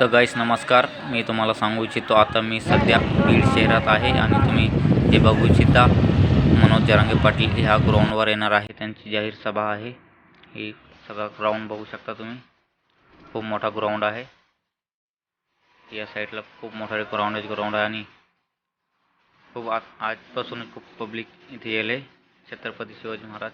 तर गाईस नमस्कार. मी तुम्हाला सांगू इच्छितो आता मी सध्या बीड शहरात आहे आणि तुम्ही जे बघू इच्छिता मनोज जरांगे पाटील ह्या ग्राउंडवर येणार आहे. त्यांची जाहीर सभा आहे. ही सगळा ग्राउंड बघू शकता तुम्ही. खूप मोठा ग्राउंड आहे. या साईडला खूप मोठा ग्राउंड ग्राउंड आहे आणि खूप आ आजपासून खूप पब्लिक इथे येले छत्रपती शिवाजी महाराज.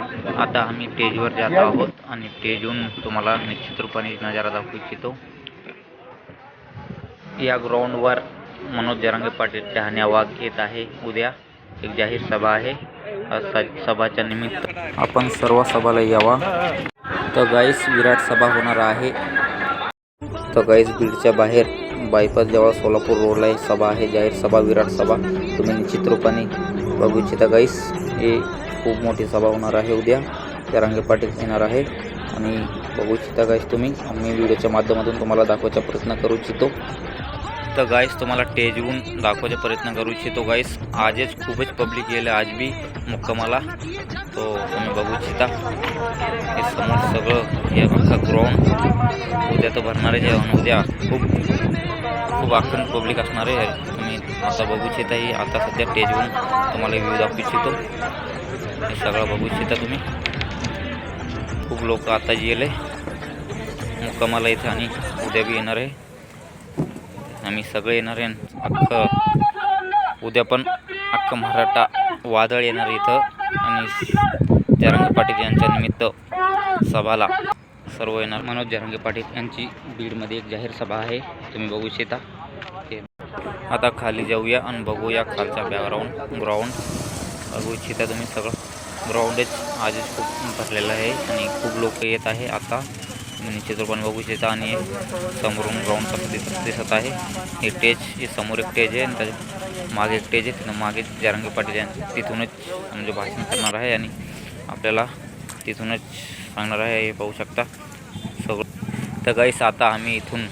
आता आम्ही स्टेजवर जात आहोत आणि स्टेजहून तुम्हाला निश्चित रूपाने नजारा दाखवू इच्छितो. या ग्राउंडवर मनोज जरांगे पाटील टहाण्या वाघ येत आहे. उद्या एक जाहीर सभा आहे. सभाच्या निमित्त आपण सर्व सभाला यावा. तर गाईस विराट सभा होणार आहे. तर गाईस बीडच्या बाहेर बायपास जवळ सोलापूर रोडला ही सभा आहे. जाहीर सभा विराट सभा. तुम्ही निश्चित रूपाने बघू इच्छिता गाईस हे खूप मोठी सभा होणार आहे उद्या. जरांगे पाटील येणार आहे. आणि बघू इच्छिता गाईस तुम्ही. आम्ही व्हिडिओच्या माध्यमातून तुम्हाला दाखवायचा प्रयत्न करू इच्छितो. तर गाईस तुम्हाला टेजवून दाखवायचा प्रयत्न करू इच्छितो गाईस आजच खूपच पब्लिक येईल आज बी मुक्कामाला तो तुम्ही बघू इच्छिता. हे समोर सगळं हे अख्खा ग्राउंड उद्या तर भरणारे जे उद्या खूप खूप अखंड पब्लिक असणार आहे. आता बघू इच्छिता ही आता सध्या स्टेजवरून तुम्हाला व्ह्यू दाखवू इच्छितो हे सगळं बघू इच्छिता तुम्ही. खूप लोक आता गेले. मुक्कामाला इथं आणि उद्या बी येणार आहे. आम्ही सगळे येणार आहे अख्खं उद्या पण अख्खं मराठा वादळ येणार इथं. आणि जरांगे पाटील यांच्या निमित्त सभाला सर्व येणार. मनोज जरांगे पाटील यांची बीडमध्ये एक जाहीर सभा आहे. तुम्ही बघू इच्छिता आता खाली जाऊया आणि बघूया खालचा बॅकग्राऊंड ग्राउंड बघू इच्छिता तुम्ही सगळं. ग्राउंडच आजच खूप भरलेलं आहे आणि खूप लोक येत आहे आता. तुम्ही बघू इच्छिता आणि समोरून ग्राउंड कसं दिसत दिसत आहे. हे स्टेज हे समोर एक स्टेज आहे आणि त्याच्यामागे एक स्टेज आहे. तिथं मागे जरांगे पाटील यांचं तिथूनच म्हणजे भाषण करणार आहे आणि आपल्याला तिथूनच सांगणार आहे. हे पाहू शकता. सगळं तर गाईस आता आम्ही इथून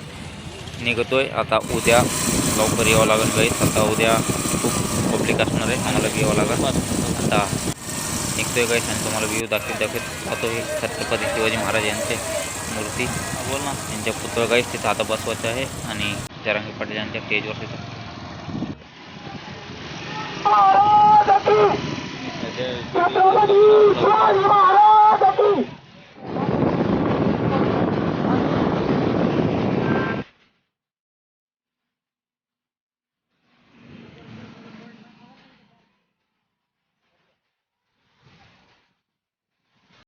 निघतोय. आता उद्या लवकर यावं लागेल गाईस आता उद्या खूप पब्लिक असणार आहे आम्हाला बी यावं लागेल आता निघतोय गाईस आणि तुम्हाला व्ह्यू दाखवत दाखवत जातो हे छत्रपती शिवाजी महाराज यांचे मूर्ती बोल ना यांच्या पुतळा गाईस तिथं आता बसवायचं आहे आणि जरांगी पाटील यांच्या स्टेजवर तिथं